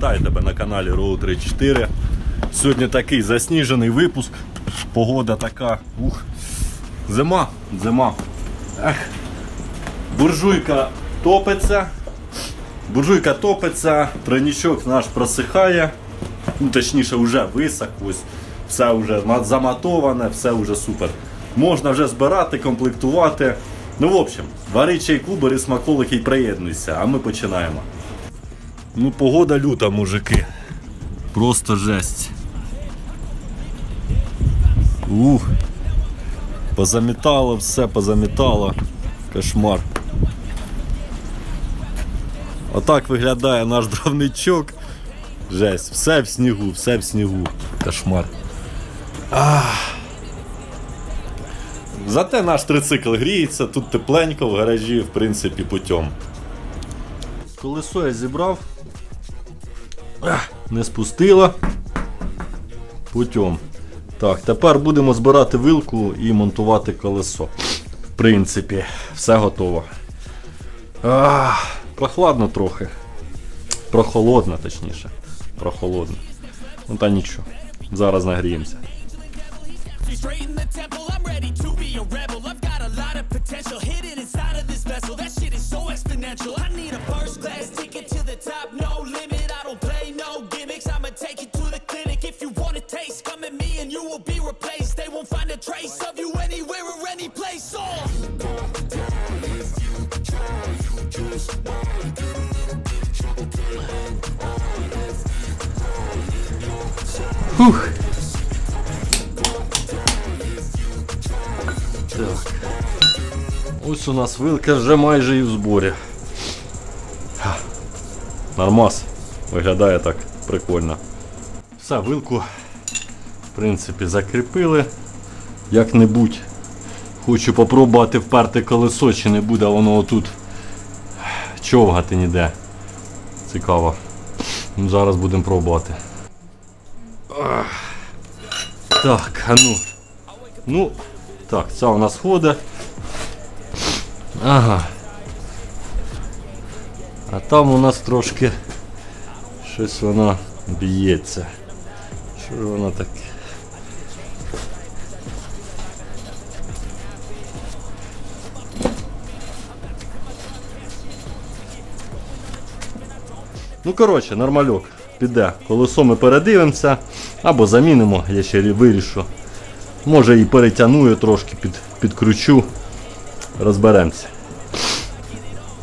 Вітаю тебе на каналі Row 34. Сьогодні такий засніжений випуск. Погода така. Ух. Зима, зима. Ех. Буржуйка топиться. Буржуйка топиться, тройнічок наш просихає. Ну, точніше, вже висох. Ось все вже заматоване, все вже супер. Можна вже збирати, комплектувати. Ну, в общем, вари чайку, бери смаколики і приєднуйся, а ми починаємо. Ну, погода люта, мужики. Просто жесть. Ух. Позамітало, все позамітало. Кошмар. Отак виглядає наш дровничок. Жесть, все в снігу, все в снігу. Кошмар. Ах. Зате наш трицикл гріється, тут тепленько, в гаражі, в принципі, путем. Колесо я зібрав. Не спустила. Путем. Так, тепер будемо збирати вилку і монтувати колесо. В принципі, все готово. Ах, прохладно трохи. Прохолодно, точніше. Прохолодно. Ну та нічого. Зараз нагріємося. Potential hidden inside of this vessel. That shit is so exponential. I need a class ticket to the top, no limit. I don't play no gimmicks. I'ma take you to the clinic. If you want a taste, come at me and you will be replaced. They won't find a trace of you anywhere or any place. Oh. Фух. Так. Ось у нас вилка вже майже і в зборі. Нормас. Виглядає так прикольно. Все, вилку, в принципі, закріпили. Як-небудь. Хочу попробувати вперти колесо, чи не буде воно отут човгати ніде. Цікаво. Ну, Зараз будемо пробувати. Так, а ну. Ну, так, ця у нас ходить. Ага. А там у нас трошки щось воно б'ється. Що ж воно таке? Ну, коротше, нормальок. Піде. Колесо ми передивимося. Або замінимо, я ще вирішу. Може і перетягную трошки, під, підкручу. Розберемося.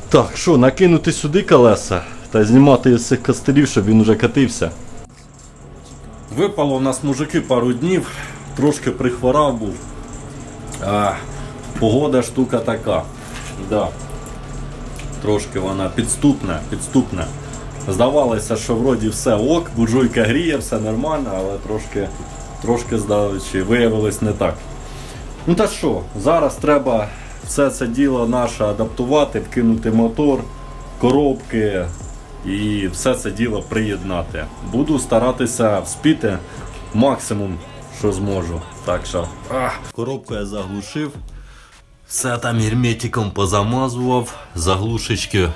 Так, що, накинути сюди колеса та знімати з цих костелів, щоб він уже катився. Випало у нас мужики пару днів, трошки прихворав був. А, погода штука така. Да. Трошки вона підступна, підступна. Здавалося, що вроді все ок, буржуйка гріє, все нормально, але трошки, трошки здавачи, виявилось не так. Ну та що, зараз треба все це діло наше адаптувати, вкинути мотор, коробки і все це діло приєднати. Буду старатися вспіти максимум, що зможу. Так що, коробку я заглушив. Все там герметиком позамазував, заглушечки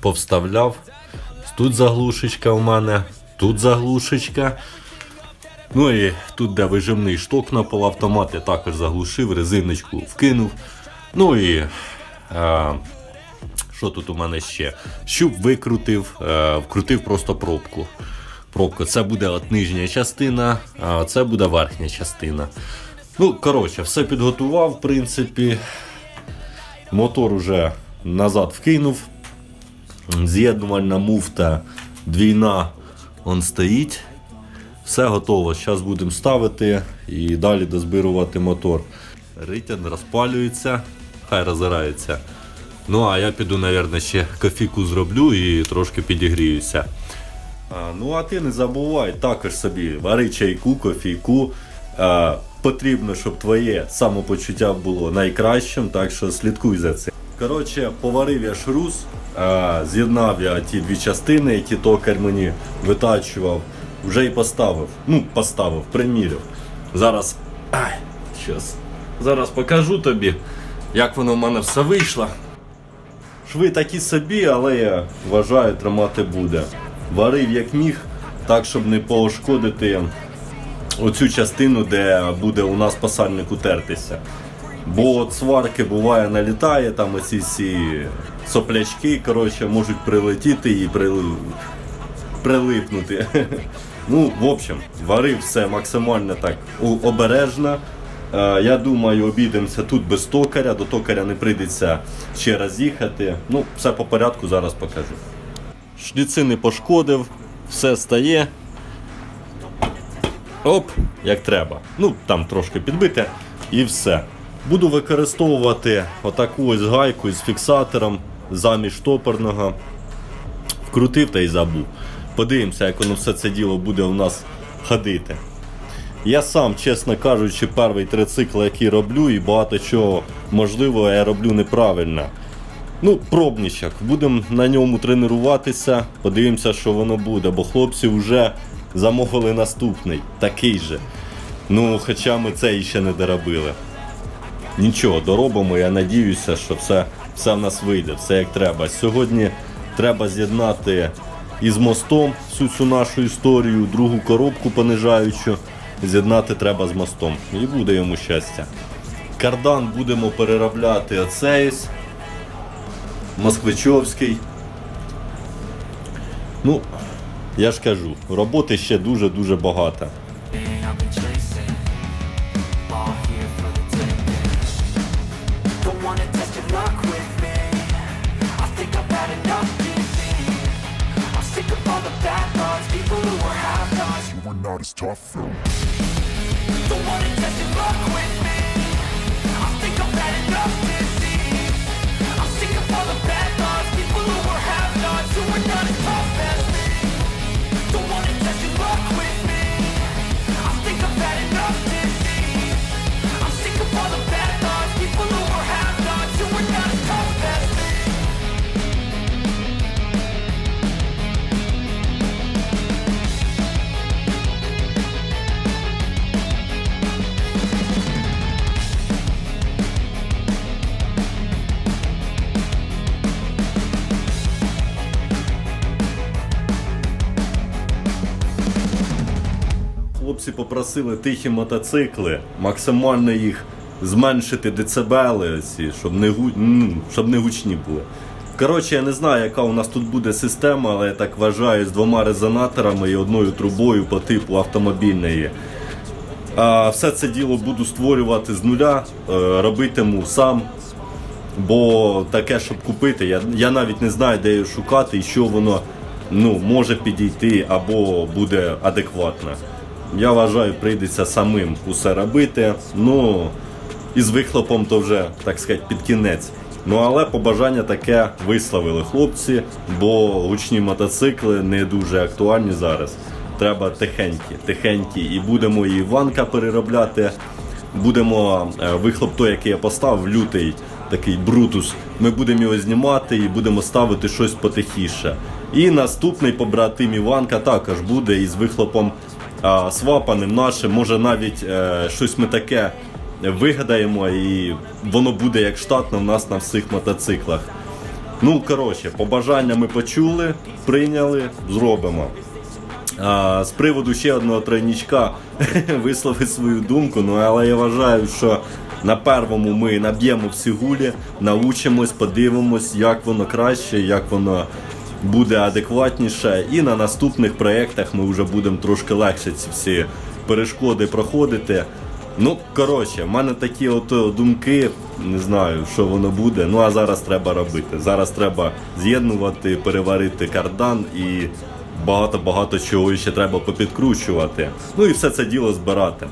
повставляв. Тут заглушечка у мене, тут заглушечка. Ну і тут, де вижимний шток на полуавтомат, я також заглушив, резиночку вкинув. Ну і е, що тут у мене ще? Щуп викрутив, е, вкрутив просто пробку. Пробку. Це буде от нижня частина, а це буде верхня частина. Ну, коротше, все підготував, в принципі. Мотор уже назад вкинув. З'єднувальна муфта двійна он стоїть. Все готово. Зараз будемо ставити і далі дозбирувати мотор. Ритян розпалюється, хай розгорається. Ну а я піду, мабуть, ще кофіку зроблю і трошки підігріюся. А, ну а ти не забувай також собі вари чайку, кофійку. А, потрібно, щоб твоє самопочуття було найкращим, так що слідкуй за цим. Коротше, поварив я шрус, а, з'єднав я ті дві частини, які токар мені витачував, вже і поставив. Ну, поставив, приміряв. Зараз. Ай, щас. Зараз покажу тобі, як воно в мене все вийшло. Шви такі собі, але я вважаю, тримати буде. варив як міг, так, щоб не пошкодити оцю частину, де буде у нас пасальник утертися. Бо от сварки буває налітає, там оці всі соплячки, коротше, можуть прилетіти і прили- прилипнути. Ну, в общем, варив все максимально так обережно. Е, Я думаю, обійдемося тут без токаря, до токаря не прийдеться ще раз їхати. Ну, все по порядку, зараз покажу. Шліци не пошкодив, все стає. Оп, як треба. Ну, там трошки підбите і все. Буду використовувати отаку ось гайку з фіксатором замість штопорного. Вкрутив та й забув. Подивимося, як воно все це діло буде у нас ходити. Я сам, чесно кажучи, перший трицикл, який роблю, і багато чого можливо я роблю неправильно. Ну, пробничок. Будемо на ньому тренуватися, подивимося, що воно буде, бо хлопці вже замовили наступний, такий же. Ну, хоча ми цей ще не доробили. Нічого, доробимо, я надіюся, що все, все в нас вийде, все як треба. Сьогодні треба з'єднати із мостом всю цю нашу історію, другу коробку понижаючу. З'єднати треба з мостом. І буде йому щастя. Кардан будемо переробляти Ацеїс, Москвичовський. Ну, я ж кажу, роботи ще дуже-дуже багато. Were not as tough though. Luck with me. I think I've had enough disease. I'm sick of all the bad thoughts, people who half-nots, who are not Хлопці попросили тихі мотоцикли, максимально їх зменшити децибели, ці, щоб, не гу... ну, щоб не гучні були. Коротше, я не знаю, яка у нас тут буде система, але я так вважаю, з двома резонаторами і одною трубою по типу автомобільної. А все це діло буду створювати з нуля, е, робитиму сам. Бо таке, щоб купити, я, я навіть не знаю, де його шукати і що воно ну, може підійти або буде адекватно. Я вважаю, прийдеться самим усе робити. Ну і з вихлопом то вже, так сказати, під кінець. Ну але побажання таке висловили хлопці, бо гучні мотоцикли не дуже актуальні зараз. Треба тихенькі, тихенькі, і будемо і ванка переробляти. Будемо е, вихлоп той, який я поставив, лютий такий брутус. Ми будемо його знімати і будемо ставити щось потихіше. І наступний побратим Іванка також буде із вихлопом а, свапаним нашим. Може навіть е, щось ми таке вигадаємо, і воно буде як штатно в нас на всіх мотоциклах. Ну, коротше, побажання ми почули, прийняли, зробимо. А, з приводу ще одного тройнічка висловив свою думку, ну але я вважаю, що на первому ми наб'ємо всі гулі, научимось, подивимось, як воно краще, як воно буде адекватніше. І на наступних проєктах ми вже будемо трошки легше ці всі перешкоди проходити. Ну, коротше, в мене такі от е, думки, не знаю, що воно буде. Ну а зараз треба робити. Зараз треба з'єднувати, переварити кардан і багато-багато чого ще треба попідкручувати. Ну і все це діло збирати.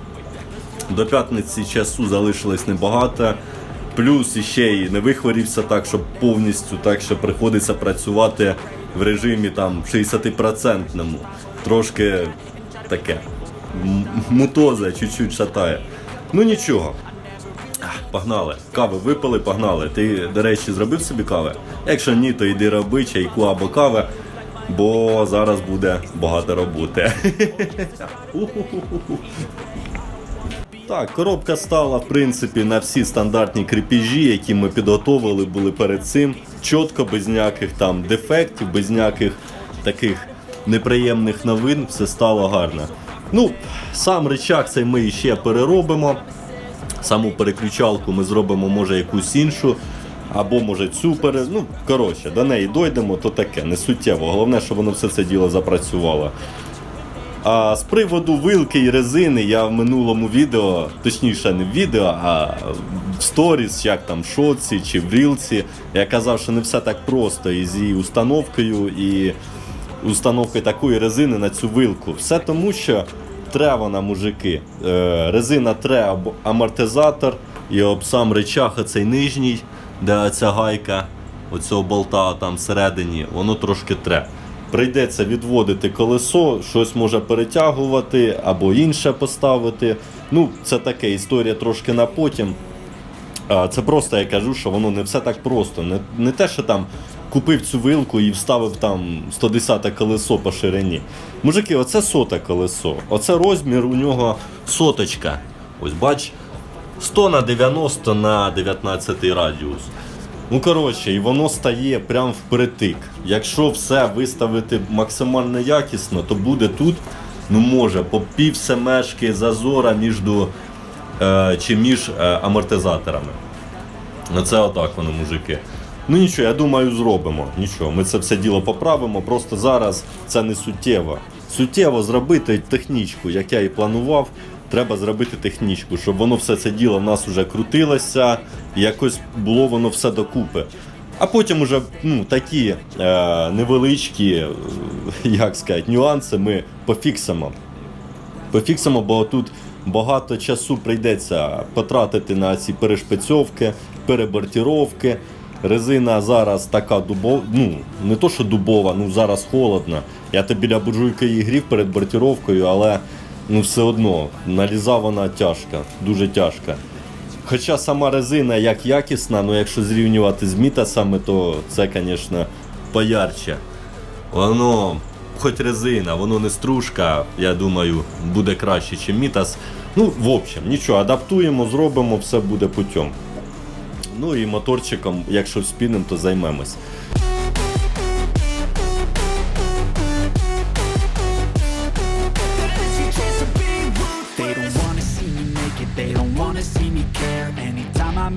До п'ятниці часу залишилось небагато. Плюс іще і не вихворівся так, щоб повністю так, що приходиться працювати в режимі там 60%. Трошки таке. Мутоза чуть-чуть шатає. Ну нічого. Погнали. Кави випили, погнали. Ти, до речі, зробив собі кави? Якщо ні, то йди роби чайку або кави, бо зараз буде багато роботи. Так, коробка стала, в принципі, на всі стандартні кріпіжі, які ми підготовили були перед цим. Чітко, без ніяких там дефектів, без ніяких таких неприємних новин, все стало гарно. Ну, сам речах цей ми ще переробимо. Саму переключалку ми зробимо, може, якусь іншу. Або може цю пере... Ну, коротше, до неї дойдемо, то таке, не суттєво. Головне, щоб воно все це діло запрацювало. А з приводу вилки і резини я в минулому відео, точніше не в відео, а в сторіс, як там в шоці чи в рілці, я казав, що не все так просто із її установкою і установкою такої резини на цю вилку. Все тому, що тре вона, мужики. Е, резина тре амортизатор і об сам речах, оцей нижній, де ця гайка оцього болта там всередині, воно трошки тре. Прийдеться відводити колесо, щось може перетягувати або інше поставити. Ну, це таке історія трошки на потім. Це просто я кажу, що воно не все так просто. Не, не те, що там купив цю вилку і вставив там 110 колесо по ширині. Мужики, оце соте колесо. Оце розмір у нього соточка. Ось бач, 100 на 90 на 19 радіус. Ну, коротше, і воно стає прям впритик. Якщо все виставити максимально якісно, то буде тут, ну може, по пів семешки зазора між, е, чи між е, амортизаторами. Ну це отак воно, мужики. Ну нічого, я думаю, зробимо. Нічого, ми це все діло поправимо. Просто зараз це не суттєво. Суттєво зробити технічку, як я і планував. Треба зробити технічку, щоб воно все це діло в нас вже крутилося, якось було воно все докупи. А потім уже ну, такі е, невеличкі, е, як сказати, нюанси ми пофіксимо пофіксимо, бо тут багато часу прийдеться потратити на ці перешпицьовки, перебортіровки. Резина зараз така дубова, ну не то, що дубова, ну зараз холодно. Я то біля буржуйки її грів перед бортіровкою, але ну все одно наліза вона тяжка, дуже тяжка. Хоча сама резина як якісна, але якщо зрівнювати з мітасами, то це, звісно, поярче. Воно, хоч резина, воно не стружка, я думаю, буде краще, ніж мітас. Ну, в общем, нічого, адаптуємо, зробимо, все буде путем. Ну і моторчиком, якщо спінем, то займемось.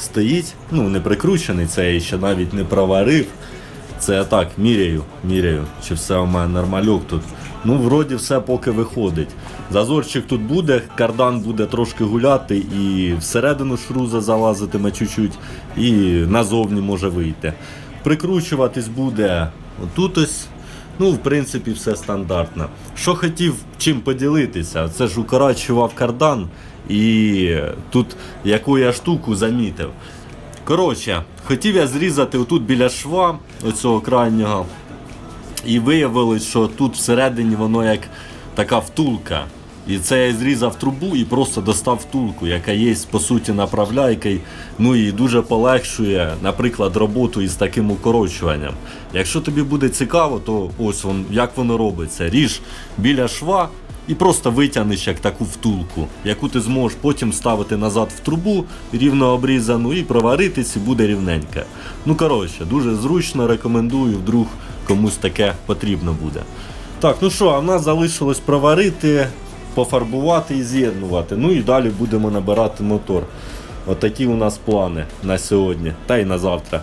стоїть. Ну, не прикручений, це я ще навіть не проварив. Це я так, міряю, міряю, чи все у мене нормальок тут. Ну, вроді все поки виходить. Зазорчик тут буде, кардан буде трошки гуляти і всередину шруза залазитиме чуть-чуть, і назовні може вийти. Прикручуватись буде отут ось. Ну, в принципі, все стандартно. Що хотів чим поділитися, це ж укорачував кардан і тут яку я штуку замітив. Коротше, хотів я зрізати отут біля шва, оцього крайнього, і виявилось, що тут всередині воно як така втулка. І це я зрізав трубу і просто достав втулку, яка є по суті направляйкою. Ну і дуже полегшує, наприклад, роботу із таким укорочуванням. Якщо тобі буде цікаво, то ось вон, як воно робиться. Ріж біля шва і просто витягнеш як таку втулку, яку ти зможеш потім ставити назад в трубу, рівно обрізану, і проваритись, і буде рівненьке. Ну коротше, дуже зручно, рекомендую, вдруг комусь таке потрібно буде. Так, ну що, а в нас залишилось проварити, пофарбувати і з'єднувати. Ну і далі будемо набирати мотор. Отакі у нас плани на сьогодні та й на завтра.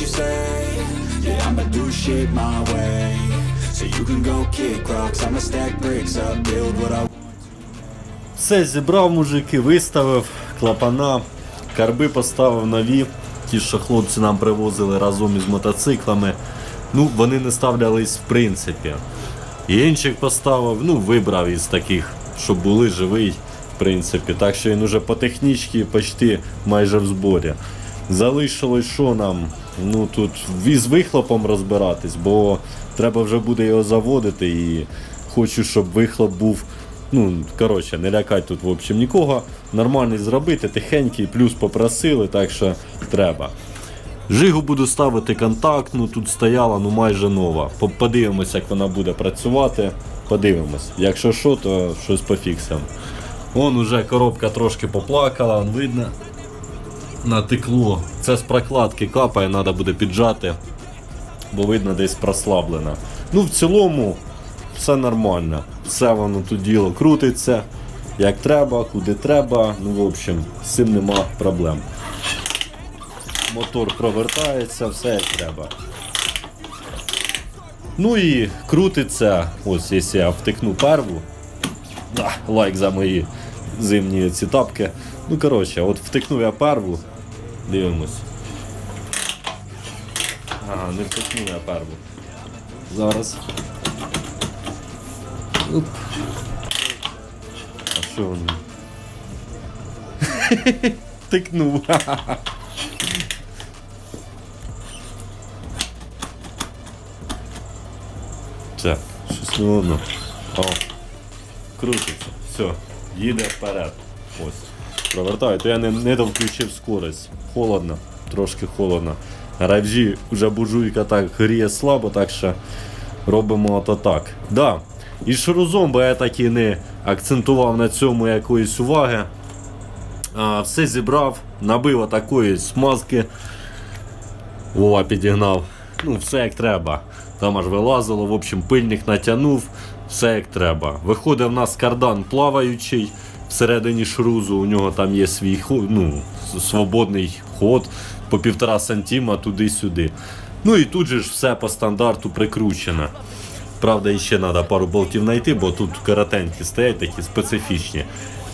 you say Yeah, I'ma do shit my way So you can go kick rocks I'ma stack bricks up, build what I Все зібрав мужики, виставив клапана, карби поставив нові. Ті, що хлопці нам привозили разом із мотоциклами. Ну, вони не ставлялись в принципі. Єнчик поставив, ну, вибрав із таких, щоб були живий, в принципі. Так що він уже по технічці почти майже в зборі. Залишилось що нам? Ну тут із вихлопом розбиратись, бо треба вже буде його заводити і хочу, щоб вихлоп був. Ну, коротше, не лякать тут, в общем, нікого. Нормальний зробити, тихенький, плюс попросили, так що треба. Жигу буду ставити контактну, тут стояла ну майже нова. По- Подивимось, як вона буде працювати. Подивимось. Якщо що, то щось пофіксимо. Вон уже коробка трошки поплакала, видно. Натекло. Це з прокладки капає, треба буде піджати, бо видно десь прослаблена. Ну, в цілому, все нормально. Все воно тут діло крутиться, як треба, куди треба. Ну, в общем, з цим нема проблем. Мотор провертається, все як треба. Ну і крутиться, ось якщо я втикну перву. Да, лайк за мої зимні ці тапки. Ну, коротше, от втикнув я перву. Дивимось. Ага, не втикнув я перву. Зараз. Оп. А що воно? Тикнув. Все, щось не воно. О, крутиться. Все, їде вперед. Ось. Провертаю, то я не, не довключив скорость. Холодно, трошки холодно. Райвжі вже буржуйка так гріє слабо, так що робимо ото так. Да. І шурузом, бо я так і не акцентував на цьому якоїсь уваги. А, все зібрав, набив такої смазки. Вова підігнав. Ну, все як треба. Там аж вилазило, в общем, пильник натягнув, все як треба. Виходить в нас кардан плаваючий, всередині шрузу у нього там є свій ну, свободний ход по півтора сантима туди-сюди. Ну і тут же ж все по стандарту прикручено. Правда, іще треба пару болтів знайти, бо тут коротенькі стоять такі специфічні.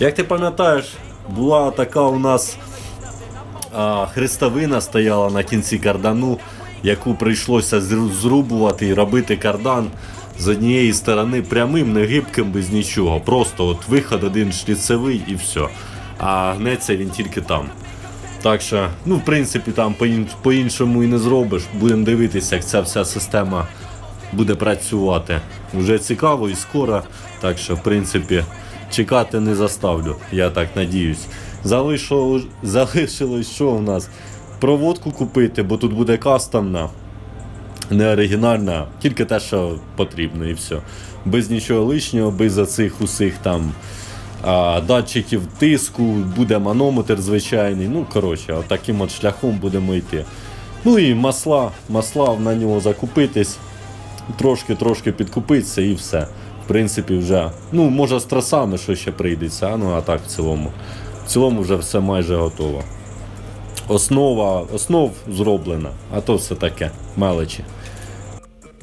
Як ти пам'ятаєш, була така у нас а, хрестовина стояла на кінці кардану, яку прийшлося зрубувати і робити кардан з однієї сторони прямим, не гибким, без нічого. Просто от виход один шліцевий і все. А гнеться він тільки там. Так що, ну, в принципі, там по-ін- по-іншому і не зробиш. Будемо дивитися, як ця вся система буде працювати. Вже цікаво і скоро. Так що, в принципі, чекати не заставлю, я так надіюсь. Залишилось, залишилось що у нас? Проводку купити, бо тут буде кастомна, не оригінальна, тільки те, що потрібно, і все. Без нічого лишнього, без оцих усіх там а, датчиків тиску, буде манометр звичайний. Ну, коротше, таким от шляхом будемо йти. Ну і масла, масла на нього закупитись, трошки-трошки підкупитися і все. В принципі, вже. Ну, може з трасами що ще прийдеться, а ну а так в цілому. В цілому вже все майже готово. Основа, основ зроблена, а то все таке, мелочі.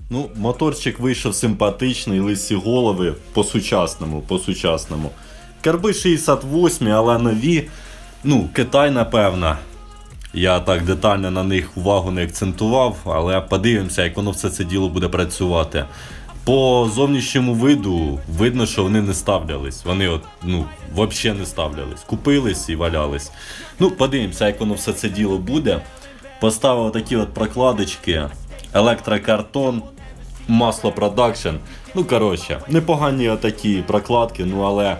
Ну, моторчик вийшов симпатичний, лисі голови по-сучасному, по-сучасному. Карби 68, але нові. Ну, Китай, напевно. Я так детально на них увагу не акцентував, але подивимося, як воно все це діло буде працювати. По зовнішньому виду видно, що вони не ставлялись. Вони от, ну, взагалі не ставлялись. Купились і валялись. Ну, подивимося, як воно все це діло буде. Поставив такі от прокладочки, електрокартон, масло продакшн. Ну, коротше, непогані отакі прокладки, ну але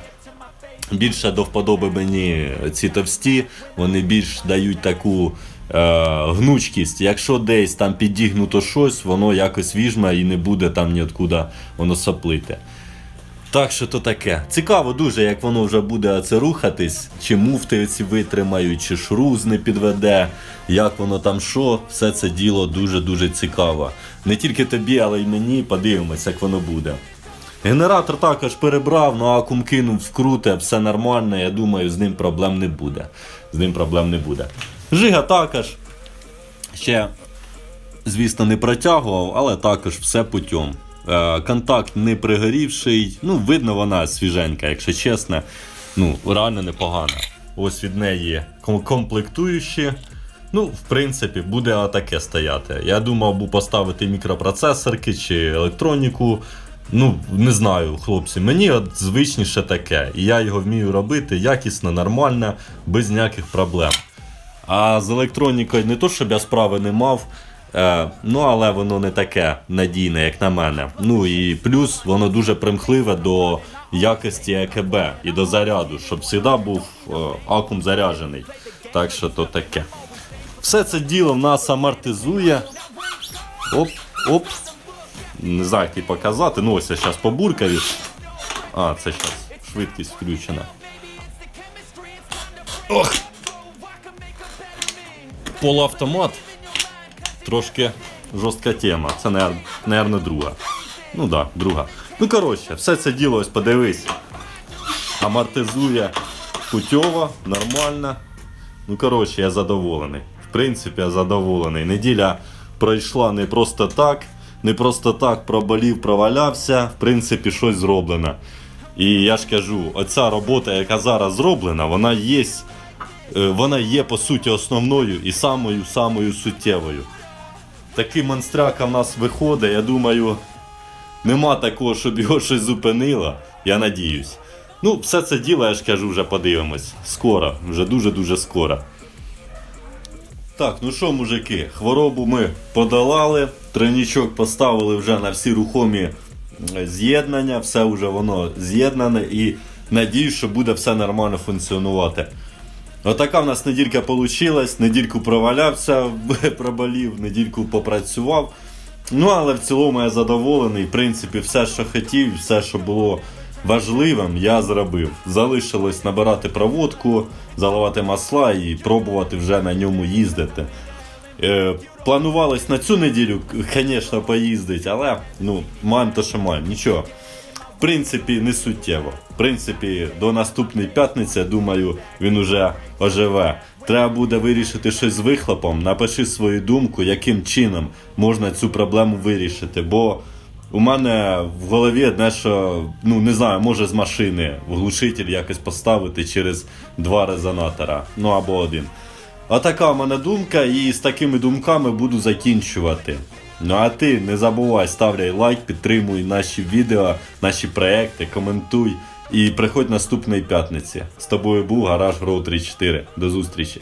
більше до вподоби мені ці товсті, вони більш дають таку гнучкість. Якщо десь там підігнуто щось, воно якось віжме і не буде там ніоткуда воно соплити. Так що то таке. Цікаво дуже, як воно вже буде це рухатись, чи муфти витримають, чи шруз не підведе, як воно там що, все це діло дуже-дуже цікаво. Не тільки тобі, але й мені подивимось, як воно буде. Генератор також перебрав, ну акум кинув вкруте, все нормально, я думаю, з ним проблем не буде. З ним проблем не буде. Жига також. Ще, звісно, не протягував, але також все путем. Е, контакт не пригорівший. Ну, видно, вона свіженька, якщо чесно. Ну, реально непогана. Ось від неї комплектуючі. Ну, в принципі, буде отаке стояти. Я думав був поставити мікропроцесорки чи електроніку. Ну, не знаю, хлопці, мені от звичніше таке. І я його вмію робити якісно, нормально, без ніяких проблем. А з електронікою не то, щоб я справи не мав. Е, ну, але воно не таке надійне, як на мене. Ну і плюс воно дуже примхливе до якості ЕКБ і до заряду, щоб завжди був е, акум заряджений. Так що то таке. Все це діло в нас амортизує. Оп, оп. Не знаю, як і показати. Ну ось я зараз побуркаю. А, це зараз швидкість включена. Ох! Полуавтомат. Трошки жорстка тема. Це, напевно, друга. Ну так, да, друга. Ну, коротше, все це діло ось подивись. Амортизує путьово, нормально. Ну, коротше, я задоволений. В принципі, я задоволений. Неділя пройшла не просто так, не просто так проболів, провалявся. В принципі, щось зроблено. І я ж кажу, оця робота, яка зараз зроблена, вона є, вона є по суті основною і самою самою суттєвою. Такий монстряка в нас виходить, я думаю, нема такого, щоб його щось зупинило. Я надіюсь. Ну, все це діло, я ж кажу, вже подивимось. Скоро, вже дуже-дуже скоро. Так, ну що, мужики, хворобу ми подолали, тройнічок поставили вже на всі рухомі е, з'єднання, все вже воно з'єднане і надіюсь, що буде все нормально функціонувати. Отака в нас неділька вийшла, недільку провалявся, проболів, недільку попрацював. Ну, але в цілому я задоволений. В принципі, все, що хотів, все, що було важливим, я зробив. Залишилось набирати проводку, заливати масла і пробувати вже на ньому їздити. Е, планувалось на цю неділю, звісно, поїздити, але ну, маємо то, що маємо. Нічого. В принципі, не суттєво. В принципі, до наступної п'ятниці, я думаю, він уже оживе. Треба буде вирішити щось з вихлопом. Напиши свою думку, яким чином можна цю проблему вирішити. Бо у мене в голові одне, що ну не знаю, може з машини глушитель якось поставити через два резонатора. Ну або один. Отака в мене думка, і з такими думками буду закінчувати. Ну а ти не забувай, ставляй лайк, підтримуй наші відео, наші проекти, коментуй і приходь наступної п'ятниці. З тобою був Гараж Роу 34. До зустрічі.